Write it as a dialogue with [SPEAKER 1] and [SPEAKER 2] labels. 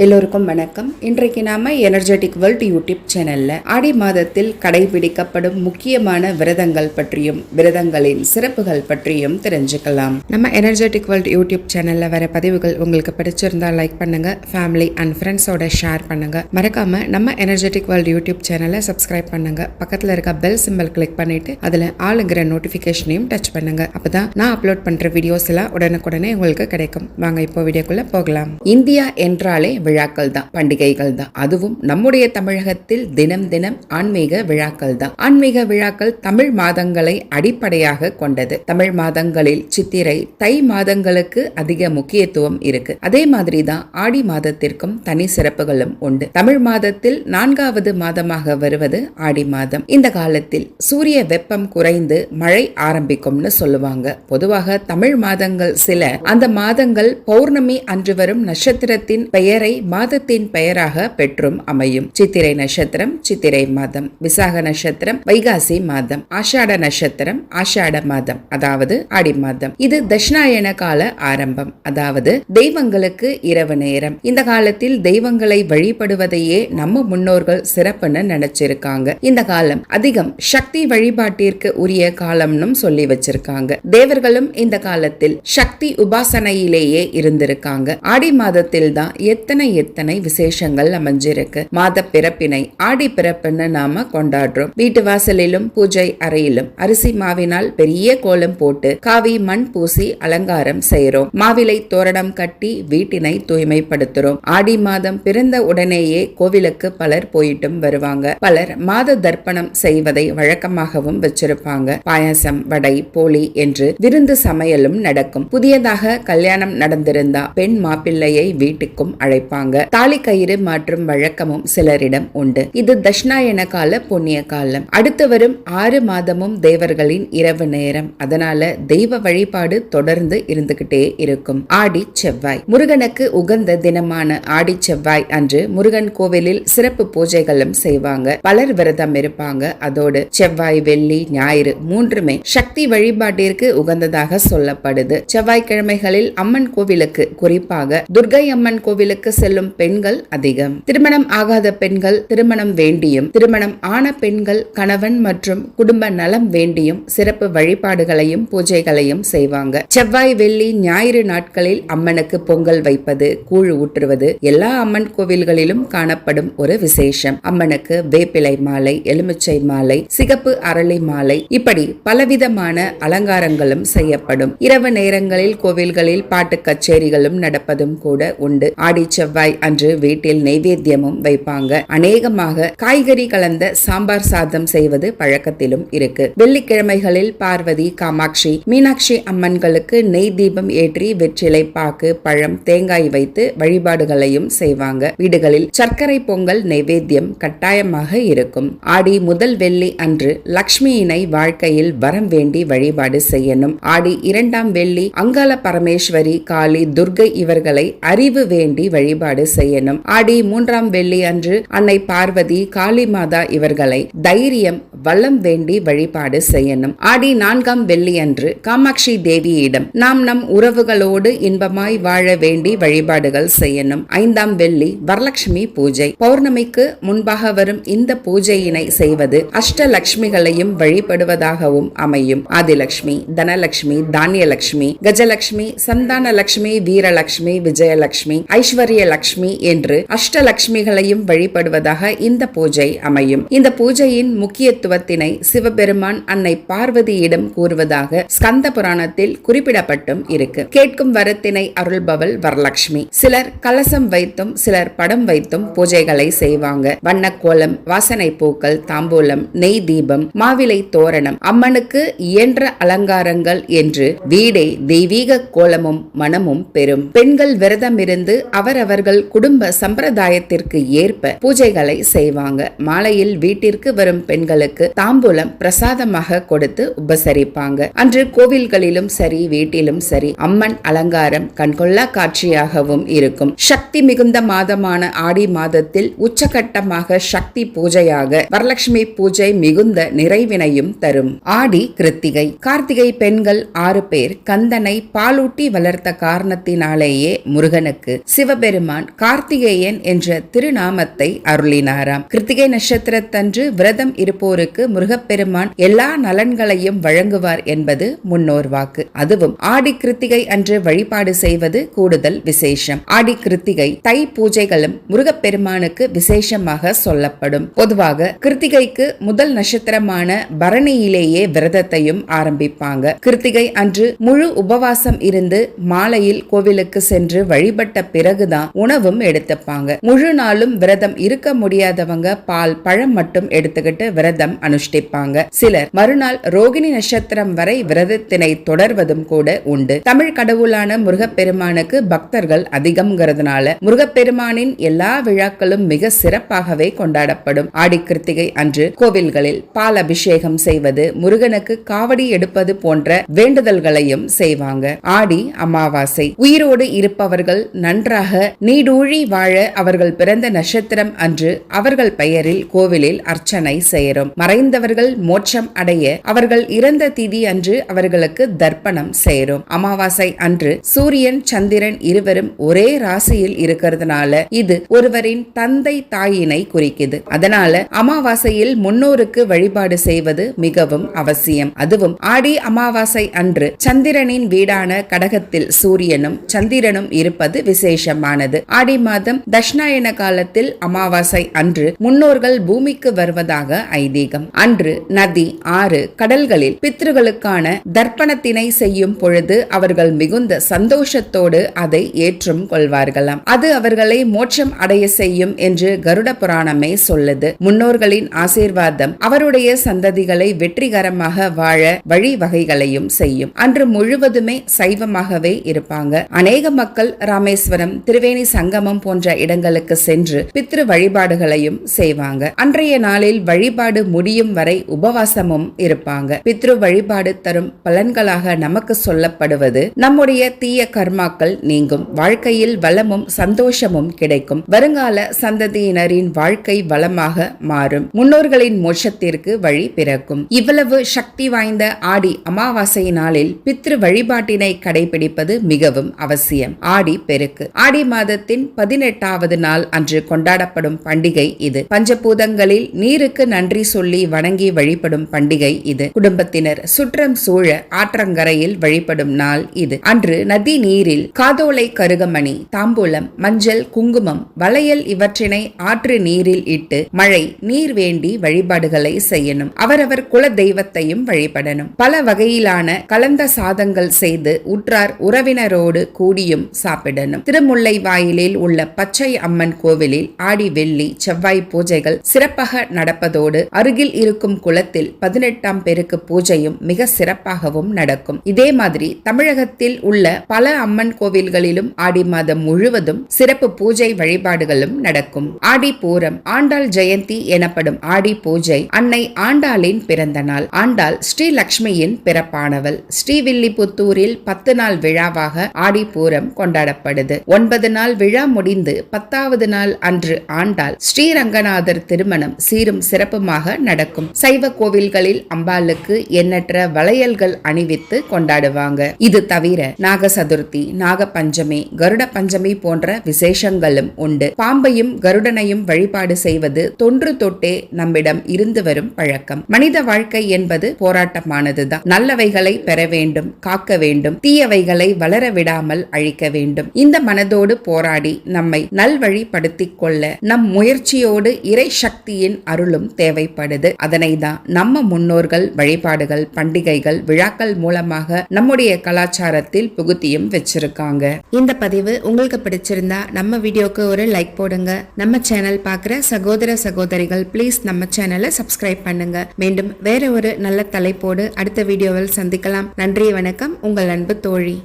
[SPEAKER 1] எல்லோருக்கும் வணக்கம். இன்றைக்கு நாம எனர்ஜெட்டிக் வேர்ல்ட் யூடியூப் சேனல்ல ஆடி மாதத்தில் கடைபிடிக்கப்படும் முக்கியமான விரதங்கள் பற்றியும் விரதங்களின் சிறப்புகள் பற்றியும் தெரிஞ்சுக்கலாம். நம்ம எனர்ஜெட்டிக் வேர்ல்ட் யூடியூப் சேனல்ல வர பதிவுகள் உங்களுக்கு பிடிச்சிருந்தா லைக் பண்ணுங்க ஃபேமிலி அண்ட் ஃப்ரெண்ட்ஸோட ஷேர் பண்ணுங்க. மறக்காம நம்ம எனர்ஜெட்டிக் வேர்ல்ட் யூடியூப் சேனலை சப்ஸ்கிரைப் பண்ணுங்க. பக்கத்துல இருக்க பெல் சிம்பல் கிளிக் பண்ணிட்டு அதுல ஆளுங்கிற நோட்டிபிகேஷனையும் டச் பண்ணுங்க. அப்பதான் நான் அப்லோட் பண்ற வீடியோஸ் எல்லாம் உடனுக்குடனே உங்களுக்கு கிடைக்கும். வாங்க இப்போ வீடியோக்குள்ள போகலாம். இந்தியா என்றாலே விழாக்கள் தான் பண்டிகைகள் தான் அதுவும் நம்முடைய தமிழகத்தில் தினம் தினம் ஆன்மீக விழாக்கள் தான் ஆன்மீக விழாக்கள் தமிழ் மாதங்களை அடிப்படையாக கொண்டது. தமிழ் மாதங்களில் சித்திரை தை மாதங்களுக்கு அதிக முக்கியத்துவம் இருக்கு. அதே மாதிரி தான் ஆடி மாதத்திற்கும் தனி சிறப்புகளும் உண்டு. தமிழ் மாதத்தில் நான்காவது மாதமாக வருவது ஆடி மாதம். இந்த காலத்தில் சூரிய வெப்பம் குறைந்து மழை ஆரம்பிக்கும்னு சொல்லுவாங்க. பொதுவாக தமிழ் மாதங்கள் சில அந்த மாதங்கள் பௌர்ணமி அன்று வரும் நட்சத்திரத்தின் பெயரை சித்திரை மாதத்தின் பெயராக பெற்றும் அமையும். சித்திரை நட்சத்திரம் சித்திரை மாதம். விசாக நட்சத்திரம் வைகாசி மாதம். ஆஷாட நட்சத்திரம் ஆஷாட மாதம். அதாவது ஆடி மாதம். இது தட்சிணாயன கால ஆரம்பம். அதாவது தெய்வங்களுக்கு இரவு நேரம். இந்த காலத்தில் தெய்வங்களை வழிபடுவதையே நம்ம முன்னோர்கள் சிறப்புன்னு நினைச்சிருக்காங்க. இந்த காலம் அதிகம் சக்தி வழிபாட்டிற்கு உரிய காலம்னும் சொல்லி வச்சிருக்காங்க. தேவர்களும் இந்த காலத்தில் சக்தி உபாசனையிலேயே இருந்திருக்காங்க. ஆடி மாதத்தில் தான் எத்தனை எத்தனை விசேஷங்கள் அமைஞ்சிருக்கு? மாத பிறப்பினை ஆடி பிறப்புன்னு நாம கொண்டாடுறோம். வீட்டு வாசலிலும் பூஜை அறையிலும் அரிசி மாவினால் பெரிய கோலம் போட்டு காவி மண் பூசி அலங்காரம் செய்யறோம் மாவிலை தோரணம் கட்டி வீட்டினை தூய்மைப்படுத்துறோம். ஆடி மாதம் பிறந்த உடனேயே கோவிலுக்கு பலர் போயிட்டும் வருவாங்க. பலர் மாத தர்ப்பணம் செய்வதை வழக்கமாகவும் வச்சிருப்பாங்க. பாயாசம் வடை போலி என்று விருந்து சமையலும் நடக்கும். புதியதாக கல்யாணம் நடந்திருந்தா பெண் மாப்பிள்ளையை வீட்டுக்கும் அழைப்பாங்க தாலி கயிறு மாற்றும் வழக்கமும் சிலரிடம் உண்டு. இது தஷ்ணாயன கால புண்ணிய காலம். அடுத்து வரும் ஆறு மாதமும் தேவர்களின் இரவு நேரம். அதனால தெய்வ வழிபாடு தொடர்ந்து இருந்துகிட்டே இருக்கும். ஆடி செவ்வாய். முருகனுக்கு உகந்த தினமான ஆடி செவ்வாய் அன்று முருகன் கோவிலில் சிறப்பு பூஜைகளும் செய்வாங்க. பலர் விரதம் இருப்பாங்க. அதோடு செவ்வாய் வெள்ளி ஞாயிறு மூன்றுமே சக்தி வழிபாட்டிற்கு உகந்ததாக சொல்லப்படுது. செவ்வாய்க்கிழமைகளில் அம்மன் கோவிலுக்கு குறிப்பாக துர்கை அம்மன் கோவிலுக்கு செல்லும் பெண்கள் அதிகம். திருமணம் ஆகாத பெண்கள் திருமணம் வேண்டியும் திருமணம் ஆன பெண்கள் கணவன் மற்றும் குடும்ப நலம் வேண்டியும் சிறப்பு வழிபாடுகளையும் பூஜைகளையும் செய்வாங்க. செவ்வாய் வெள்ளி ஞாயிறு நாட்களில் அம்மனுக்கு பொங்கல் வைப்பது கூழ் ஊற்றுவது எல்லா அம்மன் கோவில்களிலும் காணப்படும் ஒரு விசேஷம். அம்மனுக்கு வேப்பிலை மாலை எலுமிச்சை மாலை சிகப்பு அரளி மாலை இப்படி பலவிதமான அலங்காரங்களும் செய்யப்படும். இரவு நேரங்களில் கோவில்களில் பாட்டு கச்சேரிகளும் நடப்பதும் கூட உண்டு. ஆடி செவ்வாய் அன்று வீட்டில் நெய்வேத்தியமும் வைப்பாங்க. அநேகமாக காய்கறி கலந்த சாம்பார் சாதம் செய்வது பழக்கத்திலும் இருக்கு. வெள்ளிக்கிழமைகளில் பார்வதி காமாட்சி மீனாட்சி அம்மன்களுக்கு நெய் தீபம் ஏற்றி வெற்றிலை பாக்கு பழம் தேங்காய் வைத்து வழிபாடுகளையும் செய்வாங்க. வீடுகளில் சர்க்கரை பொங்கல் நெய்வேத்தியம் கட்டாயமாக இருக்கும். ஆடி முதல் வெள்ளி அன்று லக்ஷ்மியினை வாழ்க்கையில் வரம் வேண்டி வழிபாடு செய்யணும். ஆடி இரண்டாம் வெள்ளி அங்காள பரமேஸ்வரி காளி துர்கை இவர்களை அறிவு வேண்டி வழிபாடு செய்யணும். ஆடி மூன்றாம் வெள்ளி அன்று அன்னை பார்வதி காளி மாதா இவர்களை தைரியம் வல்லம் வேண்டி வழிபாடு செய்யணும். ஆடி நான்காம் வெள்ளி அன்று காமாட்சி தேவியிடம் நாம் நம் உறவுகளோடு இன்பமாய் வாழ வேண்டி வழிபாடுகள் செய்யணும். ஐந்தாம் வெள்ளி வரலட்சுமி பூஜை. பௌர்ணமிக்கு முன்பாக வரும் இந்த பூஜையினை செய்வது அஷ்டலட்சுமிகளையும் வழிபடுவதாகவும் அமையும். ஆதிலட்சுமி தனலட்சுமி தானியலட்சுமி கஜலட்சுமி சந்தானலட்சுமி வீரலட்சுமி விஜயலட்சுமி ஐஸ்வர்ய லக்ஷ்மி என்று அஷ்டலக்ஷ்மிகளையும் வழிபடுவதாக இந்த பூஜை அமையும். இந்த பூஜையின் முக்கியத்துவத்தினை சிவபெருமான் அன்னை பார்வதியிடம் கூறுவதாக ஸ்கந்த புராணத்தில் குறிப்பிடப்பட்டும் இருக்கு. கேட்கும் வரத்தினை அருள்பவள் வரலட்சுமி சிலர் கலசம் வைத்தும் சிலர் படம் வைத்தும் பூஜைகளை செய்வாங்க. வண்ணக்கோலம் வாசனை பூக்கள் தாம்பூலம் நெய் தீபம் மாவிலை தோரணம் அம்மனுக்கு இயன்ற அலங்காரங்கள் என்று வீடே தெய்வீக கோலமும் மனமும் பெறும். பெண்கள் விரதம் இருந்து அவரவர் அவர்கள் குடும்ப சம்பிரதாயத்திற்கு ஏற்ப பூஜைகளை செய்வாங்க. மாலையில் வீட்டிற்கு வரும் பெண்களுக்கு தாம்பூலம் பிரசாதமாக கொடுத்து உபசரிப்பாங்க. அன்று கோவில்களிலும் சரி வீட்டிலும் சரி அம்மன் அலங்காரம் கண்கொள்ளா காட்சியாகவும் இருக்கும். சக்தி மிகுந்த மாதமான ஆடி மாதத்தில் உச்சகட்டமாக சக்தி பூஜையாக வரலட்சுமி பூஜை மிகுந்த நிறைவினையும் தரும். ஆடி கிருத்திகை. கார்த்திகை பெண்கள் ஆறு பேர் கந்தனை பாலூட்டி வளர்த்த காரணத்தினாலேயே முருகனுக்கு சிவபெருமான் முருகப்பெருமான் கார்த்திகேயன் என்ற திருநாமத்தை அருளினாராம். கிருத்திகை நட்சத்திரத்தன்று விரதம் இருப்போருக்கு முருகப்பெருமான் எல்லா நலன்களையும் வழங்குவார் என்பது முன்னோர் வாக்கு. அதுவும் ஆடி கிருத்திகை அன்று வழிபாடு செய்வது கூடுதல் விசேஷம். ஆடி கிருத்திகை தை பூஜைகளும் முருகப்பெருமானுக்கு விசேஷமாக சொல்லப்படும். பொதுவாக கிருத்திகைக்கு முதல் நட்சத்திரமான பரணியிலேயே விரதத்தையும் ஆரம்பிப்பாங்க. கிருத்திகை அன்று முழு உபவாசம் இருந்து மாலையில் கோவிலுக்கு சென்று வழிபட்ட பிறகுதான் உணவும் எடுத்துப்பாங்க. முழு நாளும் விரதம் இருக்க முடியாதவங்க பால் பழம் மட்டும் எடுத்துக்கிட்டு விரதம் அனுஷ்டிப்பாங்க. சிலர் மறுநாள் ரோகிணி நட்சத்திரம் வரை விரதத்தினை தொடர்வதும் கூட உண்டு. தமிழ் கடவுளான முருகப்பெருமானுக்கு பக்தர்கள் அதிகம்ங்கிறதுனால முருகப்பெருமானின் எல்லா விழாக்களும் மிக சிறப்பாகவே கொண்டாடப்படும். ஆடி கிருத்திகை அன்று கோவில்களில் பால் அபிஷேகம் செய்வது முருகனுக்கு காவடி எடுப்பது போன்ற வேண்டுதல்களையும் செய்வாங்க. ஆடி அமாவாசை. உயிரோடு இருப்பவர்கள் நன்றாக நீடூழி வாழ அவர்கள் பிறந்த நட்சத்திரம் அன்று அவர்கள் பெயரில் கோவிலில் அர்ச்சனை சேரும் மறைந்தவர்கள் மோட்சம் அடைய அவர்கள் இறந்த திதி அன்று அவர்களுக்கு தர்ப்பணம் சேரும் அமாவாசை அன்று சூரியன் சந்திரன் இருவரும் ஒரே ராசியில் இருக்கிறதுனால இது ஒருவரின் தந்தை தாயினை குறிக்குது. அதனால அமாவாசையில் முன்னோருக்கு வழிபாடு செய்வது மிகவும் அவசியம். அதுவும் ஆடி அமாவாசை அன்று சந்திரனின் வீடான கடகத்தில் சூரியனும் சந்திரனும் இருப்பது விசேஷமானது. ஆடி மாதம் தட்சிணாயன காலத்தில் அமாவாசை அன்று முன்னோர்கள் பூமிக்கு வருவதாக ஐதீகம். அன்று நதி ஆறு கடல்களில் பித்ருகளுக்கான தர்ப்பணத்தினை செய்யும் பொழுது அவர்கள் மிகுந்த சந்தோஷத்தோடு அதை ஏற்றும் கொள்வார்களாம். அது அவர்களை மோட்சம் அடைய செய்யும் என்று கருட புராணமே சொல்லுது. முன்னோர்களின் ஆசீர்வாதம் அவருடைய சந்ததிகளை வெற்றிகரமாக வாழ வழிவகைகளையும் செய்யும். அன்று முழுவதுமே சைவமாகவே இருப்பாங்க. அநேக மக்கள் ராமேஸ்வரம் திருவேணி சங்கமம் போன்ற இடங்களுக்கு சென்று பித்ரு வழிபாடுகளையும் செய்வாங்க. அன்றைய நாளில் வழிபாடு முடியும் வரை உபவாசமும் இருப்பாங்க. பித்ரு வழிபாடு தரும் பலன்களாக நமக்கு சொல்லப்படுவது நம்முடைய தீய கர்மாக்கள் நீங்கும். வாழ்க்கையில் வளமும் சந்தோஷமும் கிடைக்கும். வருங்கால சந்ததியினரின் வாழ்க்கை வளமாக மாறும். முன்னோர்களின் மோட்சத்திற்கு வழி பிறக்கும். இவ்வளவு சக்தி வாய்ந்த ஆடி அமாவாசை நாளில் பித்ரு வழிபாட்டினை கடைபிடிப்பது மிகவும் அவசியம். ஆடி பெருக்கு. ஆடி மாத மாதத்தின் பதினெட்டாவது நாள் அன்று கொண்டாடப்படும் பண்டிகை இது. பஞ்சபூதங்களில் நீருக்கு நன்றி சொல்லி வணங்கி வழிபடும் பண்டிகை இது. குடும்பத்தினர் சுற்றம் சூழ ஆற்றங்கரையில் வழிபடும் நாள் இது. அன்று நதி நீரில் காதோலை கருகமணி தாம்பூலம் மஞ்சள் குங்குமம் வளையல் இவற்றினை ஆற்று நீரில் இட்டு மழை நீர் வேண்டி வழிபாடுகளை செய்யணும். அவரவர் குல தெய்வத்தையும் வழிபடணும். பல வகையிலான கலந்த சாதங்கள் செய்து உற்றார் உறவினரோடு கூடியும் சாப்பிடணும். திருமுல்லை வாய் வாயிலில் உள்ள பச்சை அம்மன் கோவிலில் ஆடி வெள்ளி செவ்வாய் பூஜைகள் சிறப்பாக நடப்பதோடு அருகில் இருக்கும் குளத்தில் பதினெட்டாம் பெருக்கு பூஜையும் மிக சிறப்பாகவும் நடக்கும். இதே மாதிரி தமிழகத்தில் உள்ள பல அம்மன் கோவில்களிலும் ஆடி மாதம் முழுவதும் சிறப்பு பூஜை வழிபாடுகளும் நடக்கும். ஆடி பூரம் ஆண்டாள் ஜெயந்தி எனப்படும் ஆடி பூஜை அன்னை ஆண்டாளின் பிறந்த நாள். ஆண்டாள் ஸ்ரீ லக்ஷ்மியின் பிறப்பானவள். ஸ்ரீவில்லிபுத்தூரில் பத்து நாள் விழாவாக ஆடி பூரம் கொண்டாடப்படுது. ஒன்பது நாள் விழா முடிந்து பத்தாவது நாள் அன்று ஆண்டால் ஸ்ரீரங்கநாதர் திருமணம் சீரும் சிறப்புமாக நடக்கும். சைவ கோவில்களில் அம்பாளுக்கு எண்ணற்ற வளையல்கள் அணிவித்து கொண்டாடுவாங்க. இது தவிர நாக சதுர்த்தி நாக பஞ்சமி கருட பஞ்சமி போன்ற விசேஷங்களும் உண்டு. பாம்பையும் கருடனையும் வழிபாடு செய்வது தொன்று தொட்டே நம்மிடம் இருந்து வரும் பழக்கம். மனித வாழ்க்கை என்பது போராட்டமானதுதான். நல்லவைகளை பெற வேண்டும் காக்க வேண்டும் தீயவைகளை வளர விடாமல் அழிக்க வேண்டும். இந்த மனதோடு போராடி நம்மை நல்வழிப்படுத்திக் கொள்ள நம் முயற்சியோடு இறை சக்தியின் அருளும் தேவைப்படுது. அதனை தான் நம்ம முன்னோர்கள் வழிபாடுகள் பண்டிகைகள் விழாக்கள் மூலமாக நம்முடைய கலாச்சாரத்தில் புகுத்தியும் வச்சிருக்காங்க. இந்த பதிவு உங்களுக்கு பிடிச்சிருந்தா நம்ம வீடியோக்கு ஒரு லைக் போடுங்க. நம்ம சேனல் பார்க்குற சகோதர சகோதரிகள் ப்ளீஸ் நம்ம சேனலை சப்ஸ்கிரைப் பண்ணுங்க. மீண்டும் வேற ஒரு நல்ல தலைப்போடு அடுத்த வீடியோவில் சந்திக்கலாம். நன்றி வணக்கம். உங்கள் அன்பு தோழி.